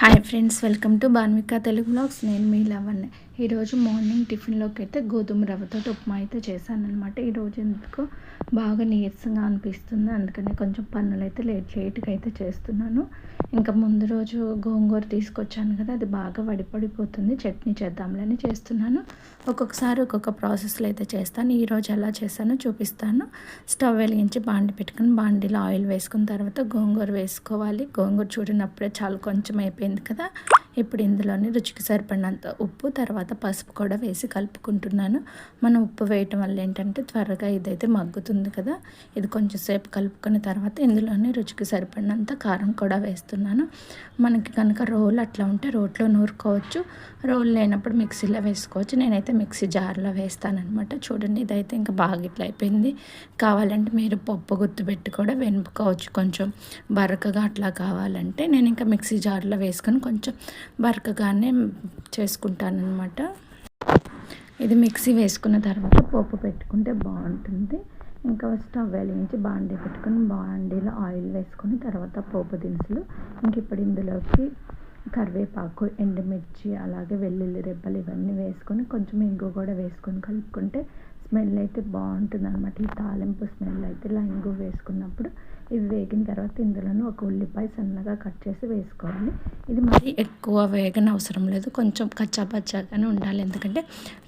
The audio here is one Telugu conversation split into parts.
Hi friends welcome to Banmika Telugu blogs నేను మీ లవణ్ ఈరోజు మార్నింగ్ టిఫిన్లోకి అయితే గోధుమ రవ్వతో ఉప్మా అయితే చేశాను అనమాట ఈరోజు ఎందుకో బాగా నీరసంగా అనిపిస్తుంది. అందుకని కొంచెం పనులు అయితే లేట్ లేట్గా అయితే చేస్తున్నాను. ఇంకా ముందు రోజు గోంగూర తీసుకొచ్చాను కదా అది బాగా వడిపడిపోతుంది. చట్నీ చేద్దాంలని చేస్తున్నాను. ఒక్కొక్కసారి ఒక్కొక్క ప్రాసెస్లో అయితే చేస్తాను. ఈరోజు ఎలా చేశానో చూపిస్తాను. స్టవ్ వెలిగించి బాండి పెట్టుకుని బాండీలో ఆయిల్ వేసుకున్న తర్వాత గోంగూర వేసుకోవాలి. గోంగూర చూడినప్పుడే చాలా కొంచెం అయిపోయింది కదా. ఇప్పుడు ఇందులోనే రుచికి సరిపడినంత ఉప్పు తర్వాత పసుపు కూడా వేసి కలుపుకుంటున్నాను. మనం ఉప్పు వేయటం వల్ల ఏంటంటే త్వరగా ఇదైతే మగ్గుతుంది కదా. ఇది కొంచెం సేపు కలుపుకున్న తర్వాత ఇందులోనే రుచికి సరిపడినంత కారం కూడా వేస్తున్నాను. మనకి కనుక రోల్ అట్లా ఉంటే రోట్లో నూరుకోవచ్చు. రోల్ లేనప్పుడు మిక్సీలో వేసుకోవచ్చు. నేనైతే మిక్సీ జార్లో వేస్తానమాట చూడండి ఇదైతే ఇంకా బాగా ఇట్లా అయిపోయింది. కావాలంటే మీరు పప్పు గుర్తు పెట్టి కూడా వెనుపుకోవచ్చు కొంచెం బరకగా అట్లా కావాలంటే నేను ఇంకా మిక్సీ జార్లో వేసుకొని కొంచెం బరకగానే చేసుకుంటానమాట ఇది మిక్సీ వేసుకున్న తర్వాత పోపు పెట్టుకుంటే బాగుంటుంది. ఇంకా స్టవ్ వెలిగించి బాండీ పెట్టుకొని బాండీలో ఆయిల్ వేసుకొని తర్వాత పోపు దినుసులు. ఇంక ఇప్పుడు ఇందులోకి కరివేపాకు ఎండుమిర్చి అలాగే వెల్లుల్లి రెబ్బలు ఇవన్నీ వేసుకొని కొంచెం ఇంగు కూడా వేసుకొని కలుపుకుంటే స్మెల్ అయితే బాగుంటుంది అనమాట ఈ తాలింపు స్మెల్ అయితే ఇలా ఇంగు వేసుకున్నప్పుడు ఇది వేగిన తర్వాత ఇందులోనూ ఒక ఉల్లిపాయ సన్నగా కట్ చేసి వేసుకోవాలి. ఇది మరి ఎక్కువ వేగన అవసరం లేదు. కొంచెం కచ్చాపచ్చాగానే ఉండాలి. ఎందుకంటే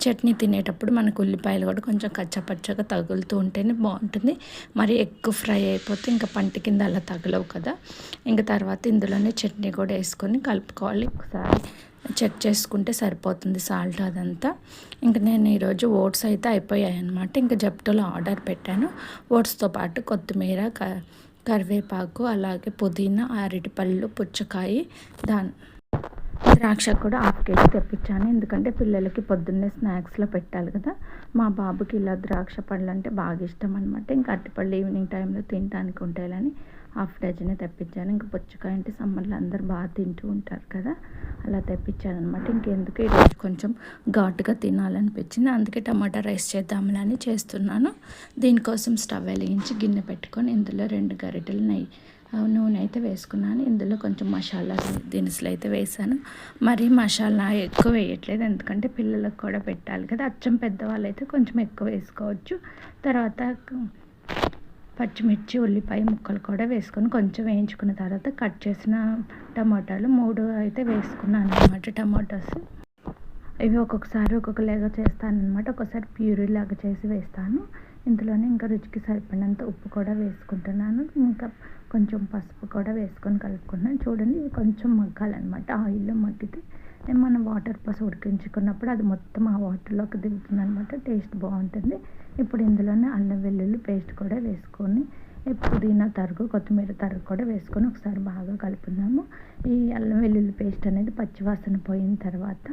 చట్నీ తినేటప్పుడు మనకు ఉల్లిపాయలు కూడా కొంచెం కచ్చాపచ్చాగా తగులుతూ ఉంటేనే బాగుంటుంది. మరి ఎక్కువ ఫ్రై అయిపోతే ఇంకా పంట కింద అలా తగలవు కదా. ఇంకా తర్వాత ఇందులోనే చట్నీ కూడా వేసుకొని కలుపుకోవాలి. ఒకసారి చెక్ చేసుకుంటే సరిపోతుంది సాల్ట్ అదంతా. ఇంకా నేను ఈరోజు ఓట్స్ అయితే అయిపోయాయి అనమాట ఇంకా జప్టోలో ఆర్డర్ పెట్టాను. ఓట్స్తో పాటు కొత్తిమీర కరివేపాకు అలాగే పుదీనా అరటిపళ్ళు పుచ్చకాయ దాని ద్రాక్ష కూడా హాఫ్ కేజీ తెప్పించాను. ఎందుకంటే పిల్లలకి పొద్దున్నే స్నాక్స్లో పెట్టాలి కదా. మా బాబుకి ఇలా ద్రాక్ష పళ్ళు అంటే బాగా ఇష్టం అనమాట ఇంకా అరటిపళ్ళు ఈవినింగ్ టైంలో తినడానికి ఉంటాయని హాఫ్ డజనే తెప్పించాను. ఇంకా పుచ్చకాయ అంటే సమ్మర్లో అందరు బాగా తింటూ ఉంటారు కదా అలా తెప్పించాను అనమాట ఇంకెందుకు? ఈరోజు కొంచెం ఘాటుగా తినాలనిపించింది. అందుకే టమాటా రైస్ చేద్దామని చేస్తున్నాను. దీనికోసం స్టవ్ వెలిగించి గిన్నె పెట్టుకొని ఇందులో రెండు గరిటెలు నెయ్యి నూనె అయితే వేసుకున్నాను. ఇందులో కొంచెం మసాలా దినుసులు అయితే వేసాను. మరి మసాలా ఎక్కువ వేయట్లేదు. ఎందుకంటే పిల్లలకు కూడా పెట్టాలి కదా. అచ్చం పెద్దవాళ్ళు అయితే కొంచెం ఎక్కువ వేసుకోవచ్చు. తర్వాత పచ్చిమిర్చి ఉల్లిపాయ ముక్కలు కూడా వేసుకొని కొంచెం వేయించుకున్న తర్వాత కట్ చేసిన టమాటాలు మూడు అయితే వేసుకున్నాను అనమాట టమాటోస్. ఇవి ఒక్కొక్కసారి ఒక్కొక్క లేగా చేస్తాను అనమాట ఒకసారి ప్యూరీ లాగా చేసి వేస్తాను. ఇందులోనే ఇంకా రుచికి సరిపడినంత ఉప్పు కూడా వేసుకుంటున్నాను. ఇంకా కొంచెం పసుపు కూడా వేసుకొని కలుపుకున్నాను. చూడండి ఇవి కొంచెం మగ్గాలన్నమాట. ఆయిల్లో మగ్గితే మనం వాటర్ పసు ఉడికించుకున్నప్పుడు అది మొత్తం ఆ వాటర్లోకి దిగుతుంది అనమాట టేస్ట్ బాగుంటుంది. ఇప్పుడు ఇందులోనే అల్లం వెల్లుల్లి పేస్ట్ కూడా వేసుకొని పుదీనా తరుగు కొత్తిమీర తరుగు కూడా వేసుకొని ఒకసారి బాగా కలుపుదాము. ఈ అల్లం వెల్లుల్లి పేస్ట్ అనేది పచ్చివాసన పోయిన తర్వాత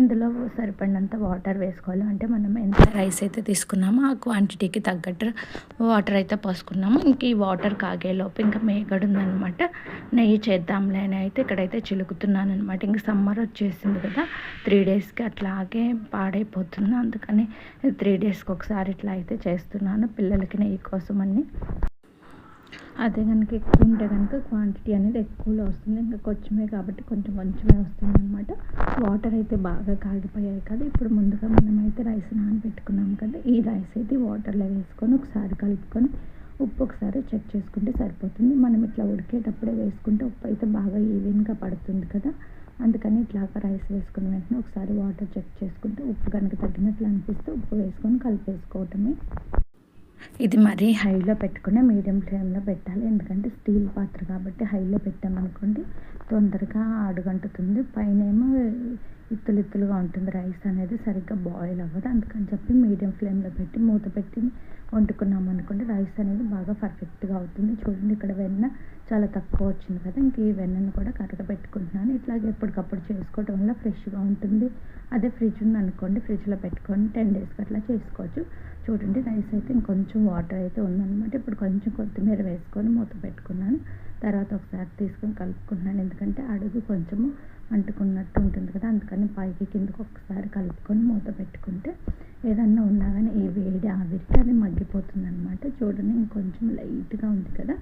ఇందులో సరిపడినంత వాటర్ వేసుకోవాలి. అంటే మనం ఎంత రైస్ అయితే తీసుకున్నామో ఆ క్వాంటిటీకి తగ్గట్టు వాటర్ అయితే పోసుకున్నాము. ఇంక ఈ వాటర్ కాగేలోపు ఇంకా మేగడు ఉందనమాట నెయ్యి చేద్దాంలే అని అయితే ఇక్కడైతే చిలుకుతున్నాను అనమాట ఇంక సమ్మర్ వచ్చేసింది కదా త్రీ డేస్కి అట్లాగే పాడైపోతుంది. అందుకని త్రీ డేస్కి ఒకసారి ఇట్లా అయితే చేస్తున్నాను. పిల్లలకి నెయ్యి కోసం అన్ని అదే కనుక ఎక్కువ ఉంటే కనుక క్వాంటిటీ అనేది ఎక్కువలో వస్తుంది. ఇంకా కొంచెమే కాబట్టి కొంచెం కొంచెమే వస్తుంది అనమాట వాటర్ అయితే బాగా కాగిపోయాయి కదా. ఇప్పుడు ముందుగా మనమైతే రైస్ నానబెట్టుకున్నాం కదా. ఈ రైస్ అయితే వాటర్లో వేసుకొని ఒకసారి కలుపుకొని ఉప్పు ఒకసారి చెక్ చేసుకుంటే సరిపోతుంది. మనం ఇట్లా ఉడికేటప్పుడే వేసుకుంటే ఉప్పు అయితే బాగా ఈవెన్గా పడుతుంది కదా. అందుకని ఇట్లాగా రైస్ వేసుకున్న వెంటనే ఒకసారి వాటర్ చెక్ చేసుకుంటే ఉప్పు కనుక తగ్గినట్లు అనిపిస్తే ఉప్పు వేసుకొని కలిపేసుకోవటమే. ఇది మరీ హైలో పెట్టుకుని మీడియం ఫ్లేమ్లో పెట్టాలి. ఎందుకంటే స్టీల్ పాత్ర కాబట్టి హైలో పెట్టామనుకోండి తొందరగా అడుగంటుతుంది. పైన ఏమో ఇత్తులు ఇత్తులుగా ఉంటుంది. రైస్ అనేది సరిగ్గా బాయిల్ అవ్వదు. అందుకని చెప్పి మీడియం ఫ్లేమ్లో పెట్టి మూత పెట్టి వండుకున్నాం అనుకోండి రైస్ అనేది బాగా పర్ఫెక్ట్గా అవుతుంది. చూడండి ఇక్కడ వెన్న చాలా తక్కువ వచ్చింది కదా ఇంక ఈ వెన్నను కూడా కరెక్ట్గా పెట్టుకుంటున్నాను. ఇట్లాగే ఎప్పటికప్పుడు చేసుకోవడం వల్ల ఫ్రెష్గా ఉంటుంది. అదే ఫ్రిడ్జ్ ఉంది అనుకోండి ఫ్రిడ్జ్లో పెట్టుకొని టెన్ డేస్కి అట్లా చేసుకోవచ్చు. చూడండి రైస్ అయితే ఇంకొంచెం వాటర్ అయితే ఉందన్నమాట. ఇప్పుడు కొంచెం కొత్తిమీర వేసుకొని మూత పెట్టుకున్నాను. తర్వాత ఒకసారి తీసుకొని కలుపుకున్నాను ఎందుకంటే అడుగు కొంచెము అంటుకున్నట్టు ఉంటుంది కదా అందుకని పైకి కిందకు ఒకసారి కలుపుకొని మూత పెట్టుకుంటే ఏదన్నా ఉన్నా కానీ ఈ వేడి ఆవిరికి అది మగ్గిపోతుంది అనమాట చూడండి ఇంకొంచెం లైట్గా ఉంది కదా.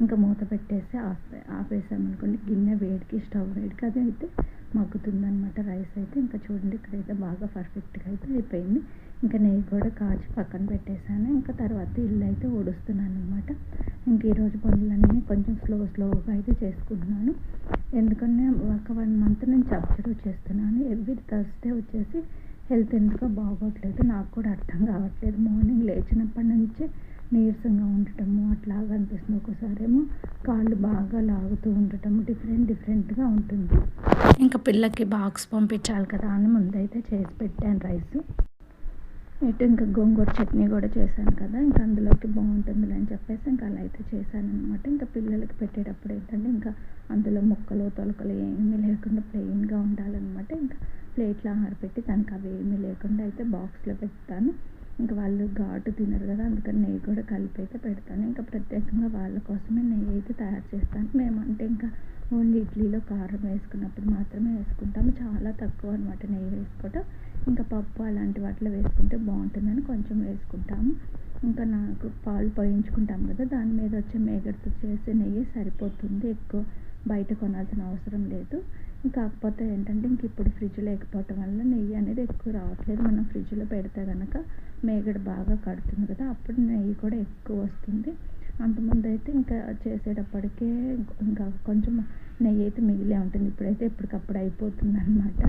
ఇంకా మూత పెట్టేసి ఆపే ఆపేసామనుకోండి గిన్నె వేడికి స్టవ్ వేడికి అది అయితే మగ్గుతుందనమాట రైస్ అయితే. ఇంకా చూడండి ఇక్కడైతే బాగా పర్ఫెక్ట్గా అయితే అయిపోయింది. ఇంకా నెయ్యి కూడా కాచి పక్కన పెట్టేశాను. ఇంకా తర్వాత ఇల్లు అయితే ఊడుస్తున్నాను అనమాట ఇంక ఈరోజు పనులన్నీ కొంచెం స్లో స్లోగా అయితే చేసుకుంటున్నాను. ఎందుకంటే ఒక వన్ మంత్ నేను అబ్జర్వ్ చేస్తున్నాను ఎవ్రీ థర్స్డే వచ్చేసి హెల్త్ ఎందుకో బాగోట్లేదు. నాకు కూడా అర్థం కావట్లేదు. మార్నింగ్ లేచినప్పటి నుంచే నీరసంగా ఉండటము అట్లాగా అనిపిస్తుంది. ఒకసారి ఏమో కాళ్ళు బాగా లాగుతూ ఉండటము డిఫరెంట్ డిఫరెంట్గా ఉంటుంది. ఇంకా పిల్లకి బాక్స్ పంపించాలి కదా అని ముందైతే చేసి పెట్టాను రైస్. ఇటు ఇంకా గోంగూర చట్నీ కూడా చేశాను కదా ఇంకా అందులోకి బాగుంటుంది అని చెప్పేసి ఇంకా అలా అయితే చేశాను అనమాట ఇంకా పిల్లలకి పెట్టేటప్పుడు ఏంటంటే ఇంకా అందులో ముక్కలు తొలకలు ఏమీ లేకుండా ప్లెయిన్గా ఉండాలన్నమాట. ఇంకా ప్లేట్లో ఆరబెట్టి దానికి అవి ఏమీ లేకుండా అయితే బాక్స్లో పెడతాను. ఇంకా వాళ్ళు ఘాటు తినరు కదా అందుకని నెయ్యి కూడా కలిపి అయితే పెడతాను. ఇంకా ప్రత్యేకంగా వాళ్ళ కోసమే నెయ్యి అయితే తయారు చేస్తాను. మేమంటే ఇంకా ఓన్లీ ఇడ్లీలో కారం వేసుకున్నప్పుడు మాత్రమే వేసుకుంటాము. చాలా తక్కువ అనమాట నెయ్యి వేసుకోవటం. ఇంకా పప్పు అలాంటి వాటిలో వేసుకుంటే బాగుంటుందని కొంచెం వేసుకుంటాము. ఇంకా నాకు పాలు పోయించుకుంటాం కదా దాని మీద వచ్చే మేగడతో చేసే నెయ్యి సరిపోతుంది. ఎక్కువ బయట కొనాల్సిన అవసరం లేదు. కాకపోతే ఏంటంటే ఇంక ఇప్పుడు ఫ్రిడ్జ్ లేకపోవటం వల్ల నెయ్యి అనేది ఎక్కువ రావట్లేదు. మనం ఫ్రిడ్జ్లో పెడితే కనుక మేగడ బాగా కడుతుంది కదా అప్పుడు నెయ్యి కూడా ఎక్కువ వస్తుంది. అంతకుముందు అయితే ఇంకా చేసేటప్పటికే ఇంకా కొంచెం నెయ్యి అయితే మిగిలే ఉంటుంది. ఇప్పుడైతే ఎప్పటికప్పుడు అయిపోతుంది అనమాట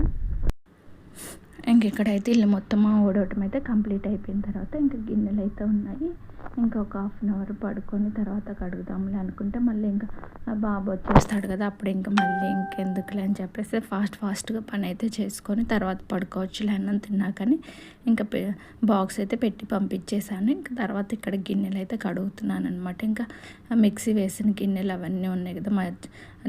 ఇంకెక్కడైతే ఇల్లు మొత్తం ఊడవటం అయితే కంప్లీట్ అయిపోయిన తర్వాత ఇంకా గిన్నెలు అయితే ఉన్నాయి. ఇంకా ఒక హాఫ్ అన్ అవర్ పడుకొని తర్వాత కడుగుదాంలే అనుకుంటే మళ్ళీ ఇంకా బాబు వచ్చేస్తాడు కదా అప్పుడు ఇంకా మళ్ళీ ఇంకెందుకులే అని చెప్పేసి ఫాస్ట్ ఫాస్ట్గా పని అయితే చేసుకొని తర్వాత పడుకోవచ్చులే అన్నం తిన్నాకని ఇంకా బాక్స్ అయితే పెట్టి పంపించేసాను ఇంకా తర్వాత ఇక్కడ గిన్నెలు అయితే కడుగుతున్నాను అనమాట ఇంకా మిక్సీ వేసిన గిన్నెలు అవన్నీ ఉన్నాయి కదా మా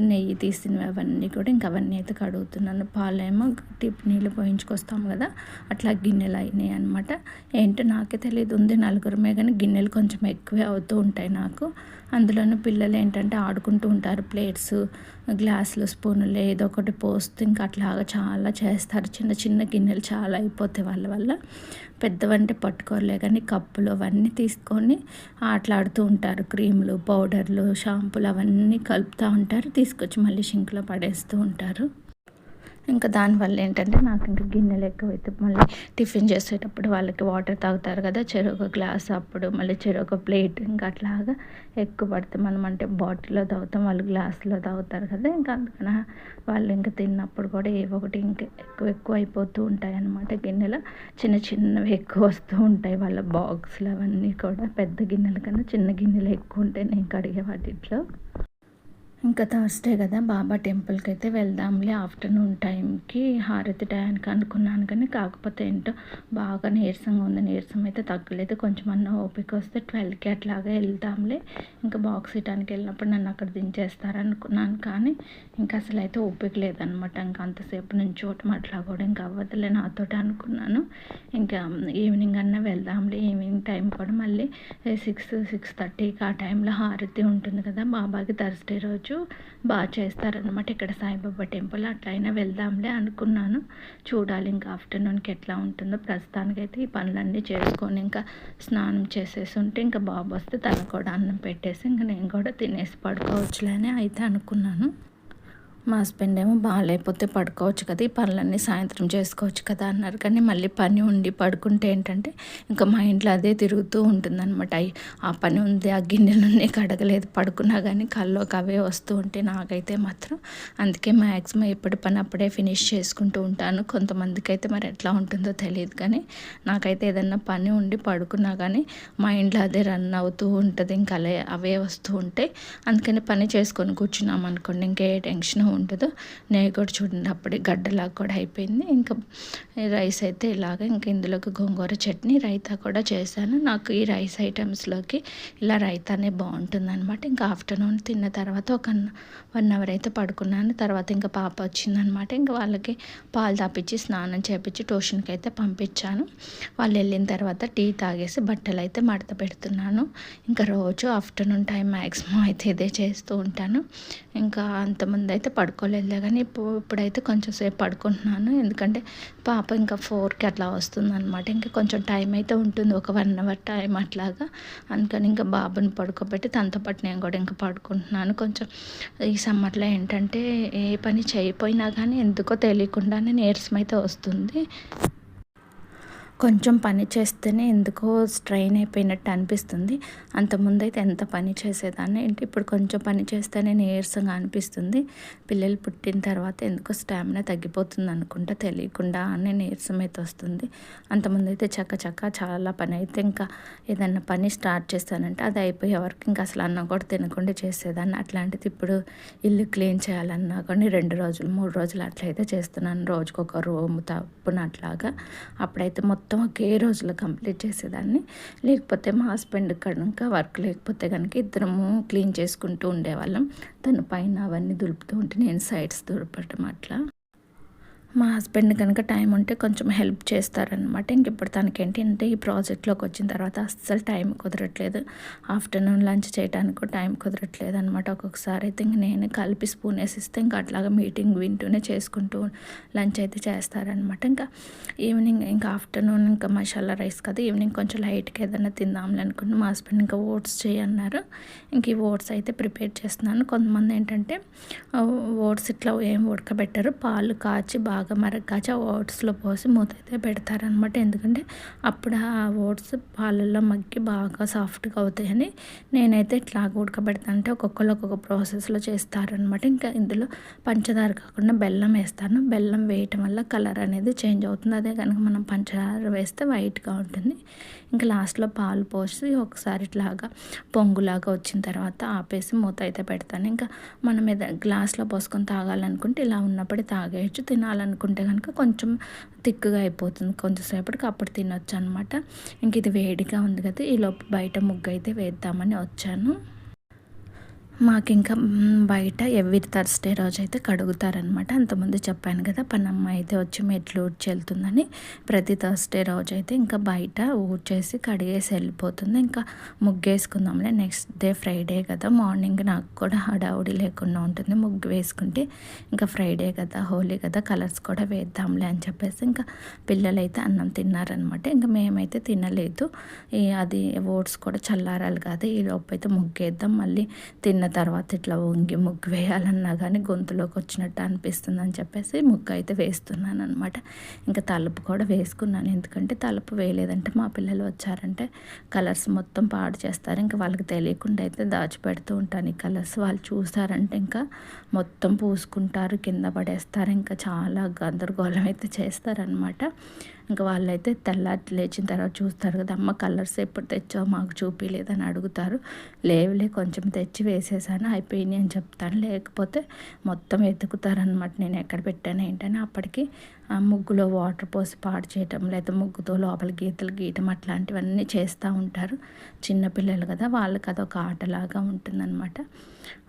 నెయ్యి తీసినవి అవన్నీ కూడా ఇంకా అవన్నీ అయితే కడుగుతున్నాను. పాలేమో టిప్ నీళ్ళు పోయించుకొస్తాము కదా అట్లా గిన్నెలు అయినాయి అనమాట ఏంటో నాకే తెలియదు ఉంది నలుగురమే కానీ గిన్నెలు కొంచెం ఎక్కువే అవుతూ ఉంటాయి నాకు. అందులోనూ పిల్లలు ఏంటంటే ఆడుకుంటూ ఉంటారు ప్లేట్స్ గ్లాసులు స్పూన్లు ఏదో ఒకటి పోస్తూ ఇంకా అట్లాగా చాలా చేస్తారు. చిన్న చిన్న గిన్నెలు చాలా అయిపోతాయి వాళ్ళ వల్ల. పెద్దవంటే పట్టుకోలే కానీ కప్పులు అవన్నీ తీసుకొని ఆటలాడుతూ ఉంటారు. క్రీములు పౌడర్లు షాంపులు అవన్నీ కలుపుతూ ఉంటారు తీసుకొచ్చి మళ్ళీ షింక్లో పడేస్తూ ఉంటారు. ఇంకా దానివల్ల ఏంటంటే నాకు ఇంకా గిన్నెలు ఎక్కువైతే మళ్ళీ టిఫిన్ చేసేటప్పుడు వాళ్ళకి వాటర్ తాగుతారు కదా చెరొక గ్లాస్ అప్పుడు మళ్ళీ చెరొక ప్లేట్ ఇంకా అట్లాగా ఎక్కువ పడితే. మనం అంటే బాటిల్లో తాగుతాం వాళ్ళు గ్లాస్లో తాగుతారు కదా ఇంకా అందుకని వాళ్ళు ఇంకా తిన్నప్పుడు కూడా ఏవో ఒకటి ఇంకా ఎక్కువ ఎక్కువ అయిపోతూ ఉంటాయి అన్నమాట గిన్నెలు. చిన్న చిన్నవి ఎక్కువ వస్తూ ఉంటాయి వాళ్ళ బాక్స్లు అవన్నీ కూడా పెద్ద గిన్నెల కన్నా చిన్న గిన్నెలు ఎక్కువ ఉంటాయి నేను కడిగే వాటిట్లో. ఇంకా థర్స్డే కదా బాబా టెంపుల్కి అయితే వెళ్దాంలే. ఆఫ్టర్నూన్ టైంకి హారతి టయానికి అనుకున్నాను కానీ కాకపోతే ఏంటో బాగా నీరసంగా ఉంది. నీరసం అయితే తగ్గలేదు. కొంచెం అన్న ఓపిక వస్తే ట్వెల్వ్కి అట్లాగే వెళ్దాంలే. ఇంకా బాక్స్ ఇటానికి వెళ్ళినప్పుడు నన్ను అక్కడ దించేస్తారనుకున్నాను కానీ ఇంకా అసలు అయితే ఓపిక లేదనమాట ఇంకా అంతసేపు నుంచి చోట అట్లా కూడా ఇంకా అవ్వదులే నాతోటి అనుకున్నాను. ఇంకా ఈవినింగ్ అన్నా వెళ్దాంలే. ఈవినింగ్ టైం కూడా మళ్ళీ సిక్స్ సిక్స్ థర్టీకి ఆ టైంలో హారతి ఉంటుంది కదా బాబాకి థర్స్డే రోజు. రోజు బాగా చేస్తారనమాట ఇక్కడ సాయిబాబా టెంపుల్. అట్లయినా వెళ్దాంలే అనుకున్నాను. చూడాలి ఇంకా ఆఫ్టర్నూన్కి ఎట్లా ఉంటుందో. ప్రస్తుతానికైతే ఈ పనులన్నీ చేసుకొని ఇంకా స్నానం చేసేసి ఉంటే ఇంకా బాబు వస్తే తన కూడా అన్నం పెట్టేసి ఇంకా నేను కూడా తినేసి పడుకోవచ్చులే అని అయితే అనుకున్నాను. మా హస్బెండ్ ఏమో బాగాలేకపోతే పడుకోవచ్చు కదా ఈ పనులన్నీ సాయంత్రం చేసుకోవచ్చు కదా అన్నారు. కానీ మళ్ళీ పని ఉండి పడుకుంటే ఏంటంటే ఇంకా మా ఇంట్లో అదే తిరుగుతూ ఉంటుందన్నమాట. ఆ పని ఉంది ఆ గిన్నెలన్నీ కడగలేదు పడుకున్నా కానీ కళ్ళలోకి అవే వస్తూ ఉంటే నాకైతే మాత్రం అందుకే మ్యాక్సిమం ఎప్పటి పని అప్పుడే ఫినిష్ చేసుకుంటూ ఉంటాను. కొంతమందికి అయితే మరి ఎట్లా ఉంటుందో తెలియదు కానీ నాకైతే ఏదన్నా పని ఉండి పడుకున్నా కానీ మా ఇంట్లో అదే రన్ అవుతూ ఉంటుంది ఇంకా అలా అవే వస్తూ ఉంటాయి అందుకని పని చేసుకొని కూర్చున్నాం అనుకోండి ఇంకే టెన్షన్ ఉంటుందో నెయ్యి కూడా చూడండి. అప్పుడే గడ్డలాగా కూడా అయిపోయింది. ఇంకా రైస్ అయితే ఇలాగ ఇంకా ఇందులోకి గోంగూర చట్నీ రైతా కూడా చేశాను. నాకు ఈ రైస్ ఐటమ్స్లోకి ఇలా రైతానే బాగుంటుంది అనమాట ఇంకా ఆఫ్టర్నూన్ తిన్న తర్వాత ఒక వన్ అవర్ అయితే పడుకున్నాను. తర్వాత ఇంకా పాప వచ్చిందనమాట ఇంకా వాళ్ళకి పాలు తాపించి స్నానం చేపించి ట్యూషన్కి అయితే పంపించాను. వాళ్ళు వెళ్ళిన తర్వాత టీ తాగేసి బట్టలు అయితే మడత పెడుతున్నాను. ఇంకా రోజు ఆఫ్టర్నూన్ టైం మ్యాక్సిమం అయితే ఇదే చేస్తూ ఉంటాను. ఇంకా అంతమంది అయితే పడుకోలేదు కానీ ఇప్పుడు ఇప్పుడైతే కొంచెం సేపు పడుకుంటున్నాను. ఎందుకంటే పాప ఇంకా ఫోర్కి అట్లా వస్తుంది అనమాట ఇంకా కొంచెం టైం అయితే ఉంటుంది ఒక వన్ అవర్ టైం అట్లాగా. అందుకని ఇంకా బాబుని పడుకోబెట్టి తనతో పాటు నేను కూడా ఇంకా పడుకుంటున్నాను. కొంచెం ఈ సమ్మర్లో ఏంటంటే ఏ పని చేయకపోయినా కానీ ఎందుకో తెలియకుండానే నీరసం అయితే వస్తుంది. కొంచెం పని చేస్తేనే ఎందుకో స్ట్రైన్ అయిపోయినట్టు అనిపిస్తుంది. అంతకుముందు అయితే ఎంత పని చేసేదాన్ని ఏంటి ఇప్పుడు కొంచెం పని చేస్తేనే నీరసంగా అనిపిస్తుంది. పిల్లలు పుట్టిన తర్వాత ఎందుకో స్టామినా తగ్గిపోతుంది అనుకుంటా తెలియకుండా అనే నీరసం అయితే వస్తుంది. అంతకుముందు అయితే చక్క చక్క చాలా పని అయితే ఇంకా ఏదన్నా పని స్టార్ట్ చేస్తానంటే అది అయిపోయే వరకు ఇంకా అసలు అన్నం కూడా తినకుండా చేసేదాన్ని. అట్లాంటిది ఇప్పుడు ఇల్లు క్లీన్ చేయాలన్నా కానీ రెండు రోజులు మూడు రోజులు అట్లయితే చేస్తున్నాను. రోజుకొక రూమ్ తప్పున అట్లాగా అప్పుడైతే మొత్తం మొత్తం ఒకే రోజులో కంప్లీట్ చేసేదాన్ని. లేకపోతే మా హస్బెండ్ కనుక వర్క్ లేకపోతే కనుక ఇద్దరము క్లీన్ చేసుకుంటూ ఉండేవాళ్ళం. తను పైన అవన్నీ దులుపుతూ ఉంటే నేను సైడ్స్ దులపటం అట్లా. మా హస్బెండ్ కనుక టైం ఉంటే కొంచెం హెల్ప్ చేస్తారనమాట ఇంక ఇప్పుడు తనకేంటి అంటే ఈ ప్రాజెక్ట్లోకి వచ్చిన తర్వాత అస్సలు టైం కుదరట్లేదు. ఆఫ్టర్నూన్ లంచ్ చేయడానికి టైం కుదరట్లేదు అనమాట ఒక్కొక్కసారి అయితే. ఇంక నేను కలిపి స్పూన్ వేసిస్తే ఇంకా అట్లాగా మీటింగ్ వింటూనే చేసుకుంటూ లంచ్ అయితే చేస్తారనమాట ఇంకా ఈవినింగ్ ఇంకా ఆఫ్టర్నూన్ ఇంకా మసాలా రైస్ కదా ఈవినింగ్ కొంచెం లైట్గా ఏదైనా తిందాంలే అనుకుంటే మా హస్బెండ్ ఇంకా ఓట్స్ చేయన్నారు. ఇంక ఈ ఓట్స్ అయితే ప్రిపేర్ చేస్తున్నాను. కొంతమంది ఏంటంటే ఓట్స్ ఇట్లా ఏం ఉడకబెట్టారు. పాలు కాచి బాగా బాగా మరగ్గాచి ఆ ఓట్స్లో పోసి మూత అయితే పెడతారనమాట ఎందుకంటే అప్పుడు ఆ ఓట్స్ పాలల్లో మగ్గి బాగా సాఫ్ట్గా అవుతాయని నేనైతే ఇట్లా ఉడకబెడతా అంటే ఒక్కొక్కరు ఒక్కొక్క ప్రాసెస్లో చేస్తారనమాట ఇంకా ఇందులో పంచదార కాకుండా బెల్లం వేస్తాను. బెల్లం వేయటం వల్ల కలర్ అనేది చేంజ్ అవుతుంది. అదే కనుక మనం పంచదార వేస్తే వైట్గా ఉంటుంది. ఇంకా లాస్ట్లో పాలు పోసి ఒకసారి ఇట్లాగా పొంగులాగా వచ్చిన తర్వాత ఆపేసి మూత అయితే పెడతాను. ఇంకా మనం మీద గ్లాస్లో పోసుకొని తాగాలనుకుంటే ఇలా ఉన్నప్పుడు తాగేయచ్చు. తినాలనుకుంటే కనుక కొంచెం థిక్గా అయిపోతుంది. కొంచెంసేపటికి అప్పుడు తినొచ్చు అనమాట ఇంక ఇది వేడిగా ఉంది కదా ఈలోపు బయట ముగ్గు అయితే వేద్దామని వచ్చాను. మాకు ఇంకా బయట ఎవ్రీ థర్స్డే రోజు అయితే కడుగుతారనమాట అంతకుముందు చెప్పాను కదా పనమ్మ అయితే వచ్చి మెట్లు ఊడ్చెళ్తుందని. ప్రతి థర్స్డే రోజు అయితే ఇంకా బయట ఊడ్చేసి కడిగేసి వెళ్ళిపోతుంది. ఇంకా ముగ్గేసుకుందాంలే నెక్స్ట్ డే ఫ్రైడే కదా. మార్నింగ్ నాకు కూడా హడావుడి లేకుండా ఉంటుంది ముగ్గు వేసుకుంటే. ఇంకా ఫ్రైడే కదా హోలీ కదా కలర్స్ కూడా వేద్దాంలే అని చెప్పేసి ఇంకా పిల్లలు అయితే అన్నం తిన్నారనమాట ఇంకా మేమైతే తినలేదు. అది ఓట్స్ కూడా చల్లారాలి కదా ఈ లోపు అయితే ముగ్గేద్దాం మళ్ళీ తిన్న తర్వాత ఇట్లా వంగి ముగ్గు వేయాలన్నా కానీ గొంతులోకి వచ్చినట్టు అనిపిస్తుంది అని చెప్పేసి ముగ్గు అయితే వేస్తున్నాను అనమాట ఇంకా తలుపు కూడా వేసుకున్నాను. ఎందుకంటే తలుపు వేయలేదంటే మా పిల్లలు వచ్చారంటే కలర్స్ మొత్తం పాడు చేస్తారు. ఇంకా వాళ్ళకి తెలియకుండా అయితే దాచిపెడుతూ ఉంటాను ఈ కలర్స్. వాళ్ళు చూసారంటే ఇంకా మొత్తం పూసుకుంటారు కింద పడేస్తారు. ఇంకా చాలా గందరగోళం అయితే చేస్తారనమాట ఇంకా వాళ్ళైతే తెల్లారి లేచిన తర్వాత చూస్తారు కదా అమ్మ కలర్స్ ఎప్పుడు తెచ్చావు? మాకు చూపించలేదని అడుగుతారు. లేవులే కొంచెం తెచ్చి వేసేసాను అయిపోయినాయి అని చెప్తాను. లేకపోతే మొత్తం ఎత్తుకుతారనమాట నేను ఎక్కడ పెట్టాను? ఏంటని? అప్పటికి ఆ ముగ్గులో వాటర్ పోసి పాడు చేయటం లేదా ముగ్గుతో లోపల గీతలు గీయటం అట్లాంటివన్నీ చేస్తూ ఉంటారు. చిన్నపిల్లలు కదా వాళ్ళకి అదొక ఆటలాగా ఉంటుందన్నమాట.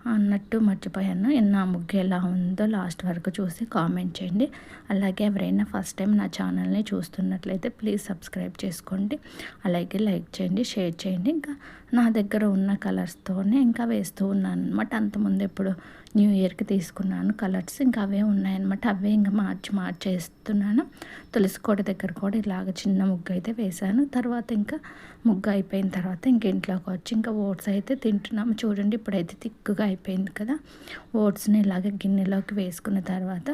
అన్నట్టు మర్చిపోయాను. నా ముగ్గు ఎలా ఉందో లాస్ట్ వరకు చూసి కామెంట్ చేయండి. అలాగే ఎవరైనా ఫస్ట్ టైం నా ఛానల్ని చూస్తున్నట్లయితే ప్లీజ్ సబ్స్క్రైబ్ చేసుకోండి. అలాగే లైక్ చేయండి షేర్ చేయండి. ఇంకా నా దగ్గర ఉన్న కలర్స్తోనే ఇంకా వేస్తూ ఉన్నాను అనమాట అంతకుముందు ఎప్పుడు న్యూ ఇయర్కి తీసుకున్నాను కలర్స్ ఇంకా అవే ఉన్నాయన్నమాట. అవే ఇంకా మార్చి మార్చి వేస్తున్నాను తులసి కోట దగ్గర కూడా ఇలాగ చిన్న ముగ్గు అయితే వేశాను. తర్వాత ఇంకా ముగ్గు అయిపోయిన తర్వాత ఇంక ఇంట్లోకి వచ్చి ఇంకా ఓట్స్ అయితే తింటున్నాము. చూడండి ఇప్పుడైతే తిక్కుగా అయిపోయింది కదా. ఓట్స్ని ఇలాగ గిన్నెలోకి వేసుకున్న తర్వాత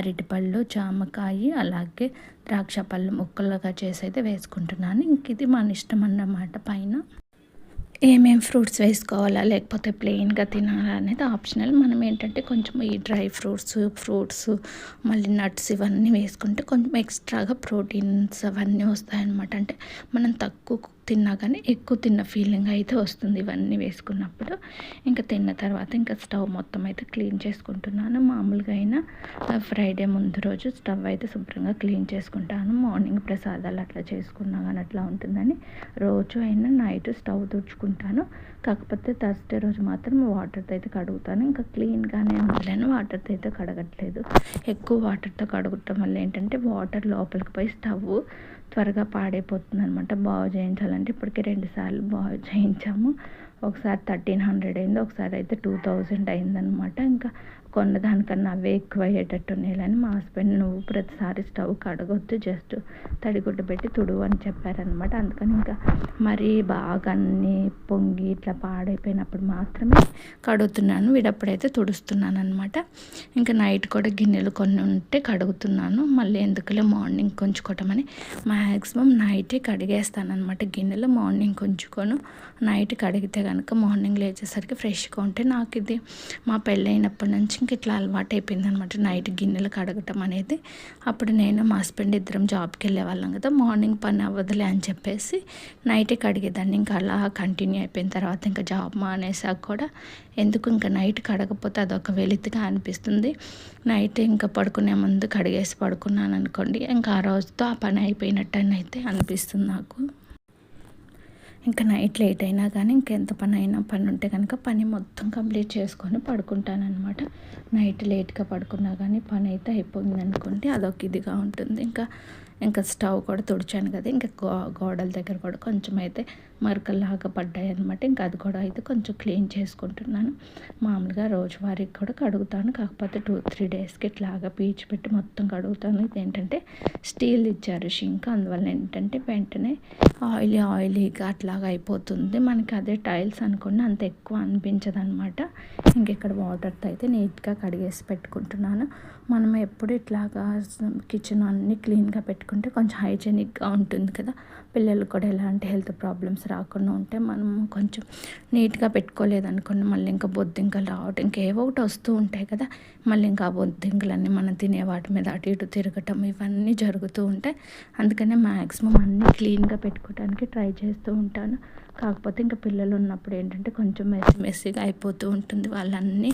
అరటిపళ్ళు జామకాయ అలాగే ద్రాక్ష పళ్ళు ముక్కలుగా చేసి అయితే వేసుకుంటున్నాను. ఇంక ఇది మన ఇష్టం అన్నమాట పైన. ఏమేం ఫ్రూట్స్ వేసుకోవాలా లేకపోతే ప్లెయిన్గా తినాలా అనేది ఆప్షనల్ మనం ఏంటంటే కొంచెం ఈ డ్రై ఫ్రూట్స్ ఫ్రూట్స్ మళ్ళీ నట్స్ ఇవన్నీ వేసుకుంటే కొంచెం ఎక్స్ట్రాగా ప్రోటీన్స్ అవన్నీ వస్తాయన్నమాట. అంటే మనం తక్కువ తిన్నా కానీ ఎక్కువ తిన్న ఫీలింగ్ అయితే వస్తుంది ఇవన్నీ వేసుకున్నప్పుడు. ఇంకా తిన్న తర్వాత ఇంకా స్టవ్ మొత్తం అయితే క్లీన్ చేసుకుంటున్నాను. మామూలుగా అయినా ఫ్రైడే ముందు రోజు స్టవ్ అయితే శుభ్రంగా క్లీన్ చేసుకుంటాను. మార్నింగ్ ప్రసాదాలు అట్లా చేసుకున్నా కానీ అట్లా ఉంటుందని రోజు అయినా నైట్ స్టవ్ తుడుచుకుంటాను. కాకపోతే థర్స్డే రోజు మాత్రం వాటర్తో అయితే కడుగుతాను. ఇంకా క్లీన్గానే ఉండలేను వాటర్తో అయితే కడగట్లేదు. ఎక్కువ వాటర్తో కడుగుతాం వల్ల ఏంటంటే వాటర్ లోపలికి పోయి స్టవ్ త్వరగా పాడైపోతుంది అనమాట బాగు చేయించాలంటే ఇప్పటికే రెండుసార్లు బాగు చేయించాము. ఒకసారి థర్టీన్ హండ్రెడ్ అయింది ఒకసారి అయితే టూ థౌజండ్ అయిందనమాట ఇంకా కొన్న దానికన్నా అవే ఎక్కువ అయ్యేటట్టు ఉన్నాయని మా హస్బెండ్ నువ్వు ప్రతిసారి స్టవ్ కడగొద్దు జస్ట్ తడిగుడ్డ పెట్టి తుడువు అని చెప్పారనమాట. అందుకని ఇంకా మరీ బాగా అన్నీ పొంగి ఇట్లా పాడైపోయినప్పుడు మాత్రమే కడుగుతున్నాను. వీడప్పుడైతే తుడుస్తున్నాను అనమాట ఇంకా నైట్ కూడా గిన్నెలు కొన్ని ఉంటే కడుగుతున్నాను. మళ్ళీ ఎందుకులే మార్నింగ్ కొంచుకోవటమని మ్యాక్సిమం నైటే కడిగేస్తానమాట గిన్నెలు. మార్నింగ్ కొంచుకోను. నైట్ కడిగితే కనుక మార్నింగ్ లేచేసరికి ఫ్రెష్గా ఉంటే నాకు ఇది మా పెళ్ళైనప్పటి నుంచి ఇంక ఇట్లా అలవాటు అయిపోయింది అనమాట నైట్ గిన్నెలు కడగటం అనేది. అప్పుడు నేను మా హస్బెండ్ ఇద్దరం జాబ్కి వెళ్ళే వాళ్ళం కదా మార్నింగ్ పని అవ్వదులే అని చెప్పేసి నైటే కడిగేదాన్ని. ఇంకా అలా కంటిన్యూ అయిపోయిన తర్వాత ఇంకా జాబ్ మానేసాక కూడా ఎందుకు ఇంకా నైట్ కడగపోతే అదొక వెలితిగా అనిపిస్తుంది. నైట్ ఇంకా పడుకునే ముందు కడిగేసి పడుకున్నాను అనుకోండి. ఇంకా ఆ రోజుతో ఆ పని అయిపోయినట్టు అయితే అనిపిస్తుంది నాకు. ఇంకా నైట్ లేట్ అయినా కానీ ఇంకెంత పని అయినా పని ఉంటే కనుక పని మొత్తం కంప్లీట్ చేసుకొని పడుకుంటానమాట నైట్ లేట్గా పడుకున్నా కానీ పని అయితే అయిపోయింది అనుకోండి అదొక ఇదిగా ఉంటుంది. ఇంకా ఇంకా స్టవ్ కూడా తుడిచాను కదా ఇంకా గోడల దగ్గర కూడా కొంచెం అయితే మరకల్లాగా పడ్డాయి అనమాట ఇంకా అది కూడా అయితే కొంచెం క్లీన్ చేసుకుంటున్నాను. మామూలుగా రోజువారీకి కూడా కడుగుతాను. కాకపోతే టూ త్రీ డేస్కి ఇట్లాగా పీచు పెట్టి మొత్తం కడుగుతాను. ఇది ఏంటంటే స్టీల్ ఇచ్చారు షింక్. అందువల్ల ఏంటంటే వెంటనే ఆయిలీ ఆయిలీగా అట్లాగా అయిపోతుంది. మనకి అదే టైల్స్ అనుకున్న అంత ఎక్కువ అనిపించదు అనమాట ఇక్కడ వాటర్తో అయితే నీట్గా కడిగేసి పెట్టుకుంటున్నాను. మనం ఎప్పుడు ఇట్లాగా కిచెన్ అన్నీ క్లీన్గా పెట్టుకుంటే కొంచెం హైజీనిక్గా ఉంటుంది కదా. పిల్లలు కూడా ఎలాంటి హెల్త్ ప్రాబ్లమ్స్ రాకుండా ఉంటే మనం కొంచెం నీట్గా పెట్టుకోలేదనుకోండి మళ్ళీ ఇంకా బొద్దింకలు రావటం ఇంకేవో ఒకటి వస్తూ ఉంటాయి కదా మళ్ళీ ఇంకా ఆ బొద్దింకలన్నీ మనం తినే వాటి మీద అటు ఇటు తిరగటం ఇవన్నీ జరుగుతూ ఉంటాయి. అందుకనే మ్యాక్సిమం అన్నీ క్లీన్గా పెట్టుకోవడానికి ట్రై చేస్తూ ఉంటాను. కాకపోతే ఇంకా పిల్లలు ఉన్నప్పుడు ఏంటంటే కొంచెం మెస్సి మెస్సీగా అయిపోతూ ఉంటుంది. వాళ్ళన్నీ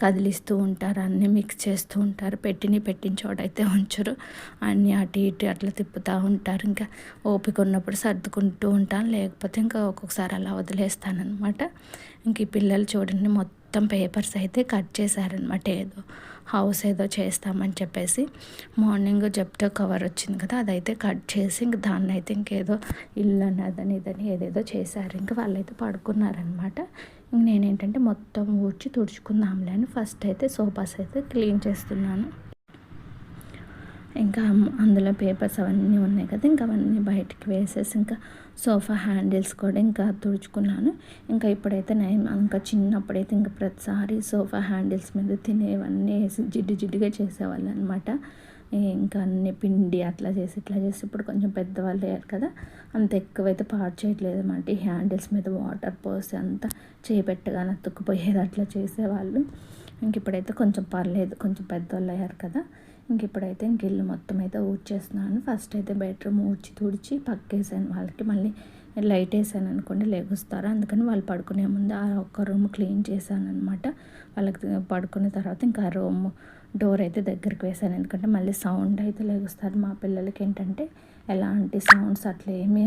కదిలిస్తూ ఉంటారు అన్నీ మిక్స్ చేస్తూ ఉంటారు. పెట్టిని పెట్టిన చోట అయితే ఉంచరు. అన్నీ అటు ఇటు అట్లా తిప్పుతూ ఉంటారు. ఇంకా ఓపిక ఉన్నప్పుడు సర్దుకుంటూ ఉంటాను. లేకపోతే ఇంకా ఒక్కొక్కసారి అలా వదిలేస్తానమాట ఇంక ఈ పిల్లలు చూడండి మొత్తం పేపర్స్ అయితే కట్ చేశారనమాట ఏదో హౌస్ ఏదో చేస్తామని చెప్పేసి మార్నింగ్ జప్టో కవర్ వచ్చింది కదా అదైతే కట్ చేసి ఇంక దాన్ని అయితే ఇంకేదో ఇల్లు అని అదని ఇదని ఏదేదో చేశారు. ఇంక వాళ్ళైతే పడుకున్నారనమాట ఇంక నేనేంటంటే మొత్తం ఊడ్చి తుడుచుకుందాంలే అని ఫస్ట్ అయితే సోఫాస్ అయితే క్లీన్ చేస్తున్నాను. ఇంకా అందులో పేపర్స్ అవన్నీ ఉన్నాయి కదా ఇంకా అవన్నీ బయటికి వేసేసి ఇంకా సోఫా హ్యాండిల్స్ కూడా ఇంకా తుడుచుకున్నాను. ఇంకా ఇప్పుడైతే నేను ఇంకా చిన్నప్పుడైతే ఇంకా ప్రతిసారి సోఫా హ్యాండిల్స్ మీద తినేవన్నీ వేసి జిడ్డు జిడ్డుగా చేసేవాళ్ళు అనమాట ఇంకా అన్ని పిండి అట్లా చేసి ఇట్లా చేసి ఇప్పుడు కొంచెం పెద్దవాళ్ళు అయ్యారు కదా అంత ఎక్కువైతే పాడు చేయట్లేదు అనమాట ఈ హ్యాండిల్స్ మీద వాటర్ పోసి అంతా చేపెట్టగానే అతుక్కుపోయేది అట్లా చేసేవాళ్ళు. ఇంక ఇప్పుడైతే కొంచెం పర్లేదు కొంచెం పెద్దవాళ్ళు అయ్యారు కదా ఇంక ఇప్పుడైతే ఇంక ఇల్లు మొత్తం అయితే ఊడ్చేస్తున్నాను. ఫస్ట్ అయితే బెడ్రూమ్ ఊడ్చి తుడిచి పక్కేసాను. వాళ్ళకి మళ్ళీ లైట్ వేసాను అనుకోండి లేగుస్తారు. అందుకని వాళ్ళు పడుకునే ముందు ఆ ఒక్క రూమ్ క్లీన్ చేశాను అనమాట వాళ్ళకి పడుకున్న తర్వాత ఇంకా ఆ రూమ్ డోర్ అయితే దగ్గరికి వేసాను ఎందుకంటే మళ్ళీ సౌండ్ అయితే లేగుస్తారు. మా పిల్లలకి ఏంటంటే ఎలాంటి సౌండ్స్ అట్లా ఏమీ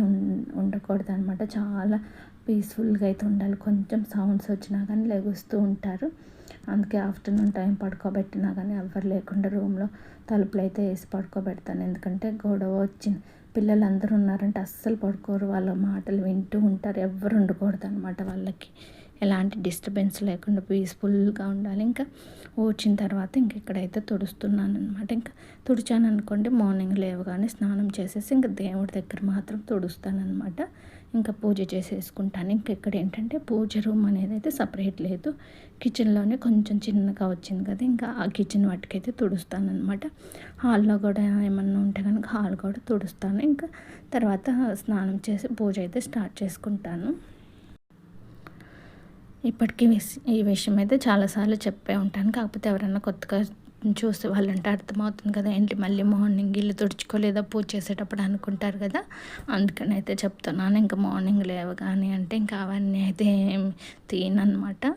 ఉండకూడదు అనమాట చాలా పీస్ఫుల్గా అయితే ఉండాలి. కొంచెం సౌండ్స్ వచ్చినా కానీ లెగుస్తూ ఉంటారు. అందుకే ఆఫ్టర్నూన్ టైం పడుకోబెట్టినా కానీ ఎవరు లేకుండా రూమ్లో తలుపులు అయితే వేసి పడుకోబెడతాను. ఎందుకంటే గొడవ వచ్చింది. పిల్లలందరూ ఉన్నారంటే అస్సలు పడుకోరు. వాళ్ళ మాటలు వింటూ ఉంటారు. ఎవరు ఉండకూడదు అనమాట వాళ్ళకి. ఎలాంటి డిస్టర్బెన్స్ లేకుండా పీస్ఫుల్గా ఉండాలి. ఇంకా వచ్చిన తర్వాత ఇంక ఇక్కడైతే తుడుస్తున్నాను అనమాట ఇంకా తుడిచాను అనుకోండి మార్నింగ్ లేవగానే స్నానం చేసేసి ఇంకా దేవుడి దగ్గర మాత్రం తుడుస్తాను అనమాట ఇంకా పూజ చేసేసుకుంటాను. ఇంకా ఇక్కడ ఏంటంటే పూజ రూమ్ అనేది అయితే సపరేట్ లేదు. కిచెన్లోనే కొంచెం చిన్నగా వచ్చింది కదా ఇంకా ఆ కిచెన్ వాటికైతే తుడుస్తాను అనమాట హాల్లో కూడా ఏమన్నా ఉంటే కనుక హాల్ కూడా తుడుస్తాను. ఇంకా తర్వాత స్నానం చేసి పూజ అయితే స్టార్ట్ చేసుకుంటాను. ఇప్పటికీ ఈ విషయం అయితే చాలాసార్లు చెప్పే ఉంటాను. కాకపోతే ఎవరైనా కొత్తగా చూస్తే వాళ్ళంటే అర్థమవుతుంది కదా. ఏంటి మళ్ళీ మార్నింగ్ ఇల్లు తుడుచుకోలేదా? పూజ చేసేటప్పుడు అనుకుంటారు కదా. అందుకని అయితే చెప్తున్నాను. ఇంకా మార్నింగ్ లేవగానే అంటే ఇంకా అవన్నీ అయితే తీయనమాట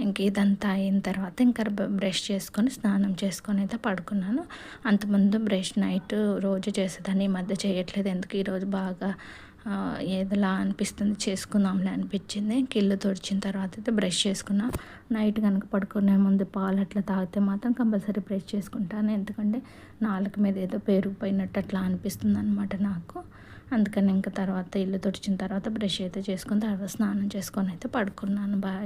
ఇంక ఇదంతా అయిన తర్వాత ఇంకా బ్రష్ చేసుకొని స్నానం చేసుకొని అయితే పడుకున్నాను. అంతకుముందు బ్రష్ నైట్ రోజు చేసేదాన్ని. ఈ మధ్య చేయట్లేదు. ఎందుకు? ఈరోజు బాగా ఏదోలా అనిపిస్తుంది చేసుకుందాంలే అనిపించింది. కిళ్ళు తుడిచిన తర్వాత అయితే బ్రష్ చేసుకున్నా. నైట్ కనుక పడుకునే ముందు పాలు అట్లా తాగితే మాత్రం కంపల్సరీ బ్రష్ చేసుకుంటాను. ఎందుకంటే నాలుగు మీద ఏదో పేరుకుపోయినట్టు అట్లా అనిపిస్తుంది అనమాట నాకు. అందుకని ఇంకా తర్వాత ఇల్లు తుడిచిన తర్వాత బ్రష్ అయితే చేసుకుని తర్వాత స్నానం చేసుకొని అయితే పడుకున్నాను. బాగా